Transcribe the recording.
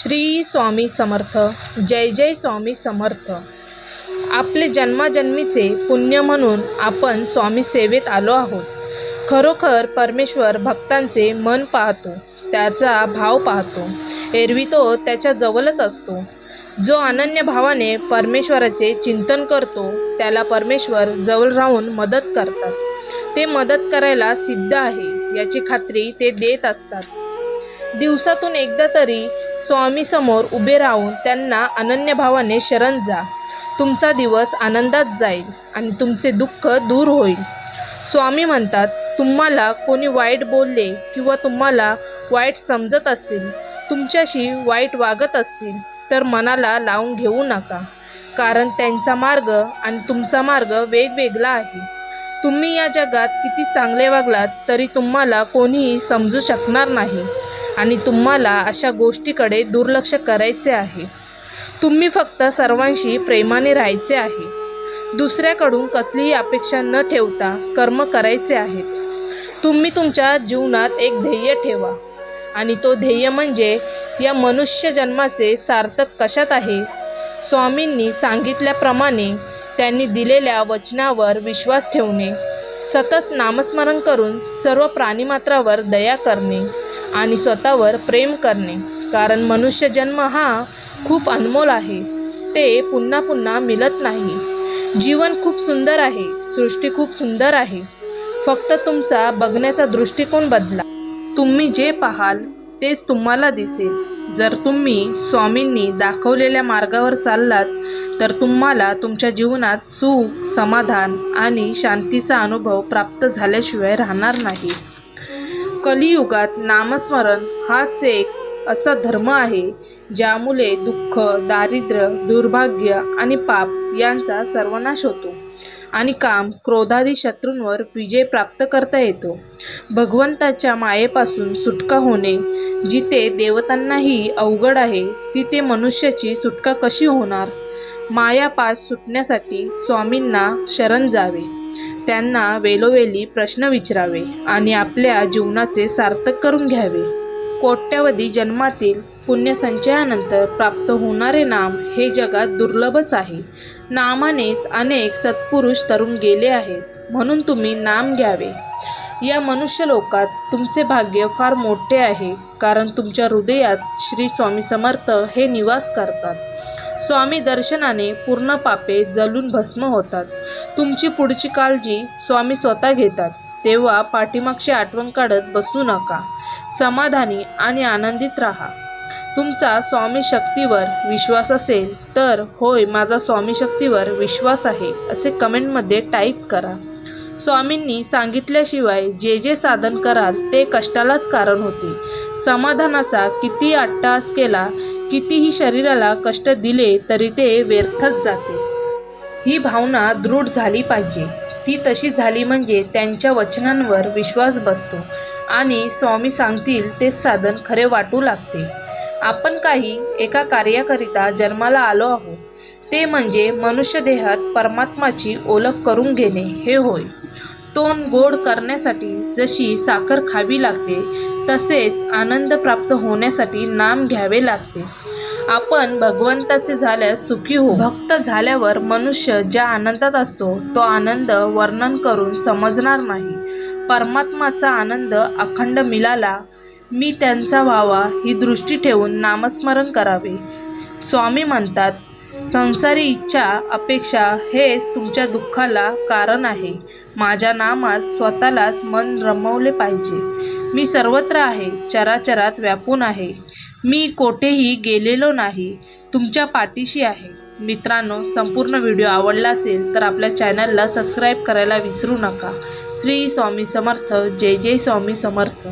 श्री स्वामी समर्थ. जय जय स्वामी समर्थ. आपले जन्माजन्मीचे पुण्य म्हणून आपण स्वामी सेवेत आलो आहोत. खरोखर परमेश्वर भक्तांचे मन पाहतो त्याचा भाव पाहतो एरवी तो त्याच्या जवळच असतो. जो अनन्य भावाने परमेश्वराचे चिंतन करतो त्याला परमेश्वर जवळ राहून मदत करतात. ते मदत करायला सिद्ध आहे याची खात्री ते देत असतात. दिवसातून एकदा तरी स्वामीसमोर उभे राहून त्यांना अनन्य भावाने शरण जा. तुमचा दिवस आनंदात जाईल आणि तुमचे दुःख दूर होईल. स्वामी म्हणतात तुम्हाला कोणी वाईट बोलले किंवा तुम्हाला वाईट समजत असेल तुमच्याशी वाईट वागत असतील तर मनाला लावून घेऊ नका. कारण त्यांचा मार्ग आणि तुमचा मार्ग वेगवेगळा आहे. तुम्ही या जगात किती चांगले वागलात तरी तुम्हाला कोणीही समजू शकणार नाही. आणि तुम्हाला अशा गोष्टीकडे दुर्लक्ष करायचे आहे. तुम्ही फक्त सर्वांशी प्रेमाने राहायचे आहे. दुसऱ्याकडून कसलीही अपेक्षा न ठेवता कर्म करायचे आहेत तुम्ही तुमच्या जीवनात एक ध्येय ठेवा. आणि तो ध्येय म्हणजे या मनुष्य जन्माचे सार्थक कशात आहे? स्वामींनी सांगितल्याप्रमाणे त्यांनी दिलेल्या वचनावर विश्वास ठेवणे सतत नामस्मरण करून सर्व प्राणीमात्रावर दया करणे आणि स्वतःवर प्रेम करणे. कारण मनुष्य जन्म हा खूप अनमोल आहे. ते पुन्हा पुन्हा मिळत नाही. जीवन खूप सुंदर आहे. सृष्टी खूप सुंदर आहे. फक्त तुमचा बघण्याचा दृष्टिकोन बदला. तुम्ही जे पाहाल तेच तुम्हाला दिसेल. जर तुम्ही स्वामींनी दाखवलेल्या मार्गावर चाललात तर तुम्हाला तुमच्या जीवनात सुख समाधान आणि शांतीचा अनुभव प्राप्त झाल्याशिवाय राहणार नाही. कलियुगात नामस्मरण हाच एक असा धर्म आहे ज्यामुळे दुःख दारिद्र्य दुर्भाग्य आणि पाप यांचा सर्वनाश होतो आणि काम क्रोधादी शत्रूंवर विजय प्राप्त करता येतो. भगवंताच्या मायेपासून सुटका होणे जिथे देवतांनाही अवघड आहे तिथे मनुष्याची सुटका कशी होणार? मायापास सुटण्यासाठी स्वामींना शरण जावे. त्यांना वेलोवेली प्रश्न विचारावे आणि आपल्या जीवनाचे सार्थक करून घ्यावे. कोट्यवधी जन्मातील पुण्यसंचयानंतर प्राप्त होणारे नाम हे जगात दुर्लभच आहे. नामानेच अनेक सत्पुरुष तरुण गेले आहेत म्हणून तुम्ही नाम घ्यावे. या मनुष्य लोकात तुमचे भाग्य फार मोठे आहे कारण तुमच्या हृदयात श्री स्वामी समर्थ हे निवास करतात. स्वामी दर्शनाने पूर्ण पापे जलून भस्म होतात. तुमची पुढची काळजी स्वामी स्वतः घेतात. तेव्हा पाठीमागची आठवण काढत बसू नका. समाधानी आणि आनंदित राहा. तुमचा स्वामी शक्तीवर विश्वास असेल तर होय माझा स्वामी शक्तीवर विश्वास आहे असे कमेंटमध्ये टाईप करा. स्वामींनी सांगितल्याशिवाय जे जे साधन कराल ते कष्टालाच कारण होते. समाधानाचा किती अट्टास केला कितीही शरीराला कष्ट दिले तरी ते व्यर्थच जाते. ही भावना दृढ झाली पाहिजे. ती तशी झाली म्हणजे त्यांच्या वचनांवर विश्वास बसतो आणि स्वामी सांगतील तेच साधन खरे वाटू लागते. आपण काही एका कार्याकरिता जन्माला आलो आहोत ते म्हणजे मनुष्य देहात परमात्माची ओळख करून घेणे हे होय. तोंड गोड करण्यासाठी जशी साखर खावी लागते तसेच आनंद प्राप्त होण्यासाठी नाम घ्यावे लागते. आपण भगवंताचे झाल्यास सुखी हो भक्त झाल्यावर मनुष्य ज्या आनंदात असतो तो आनंद वर्णन करून समजणार नाही. परमात्माचा आनंद अखंड मिळाला मी त्यांचा व्हावा ही दृष्टी ठेवून नामस्मरण करावे. स्वामी म्हणतात संसारी इच्छा अपेक्षा हेच तुमच्या दुःखाला कारण आहे. माझ्या नामात स्वतःलाच मन रमवले पाहिजे. मी सर्वत्र आहे चराचरात व्यापून आहे. मी कोठेही गेलेलो नाही. तुमच्या पाठीशी आहे. मित्रांनो संपूर्ण व्हिडिओ आवडला असेल तर आपल्या चॅनलला सबस्क्राईब करायला विसरू नका. श्री स्वामी समर्थ. जय जय स्वामी समर्थ.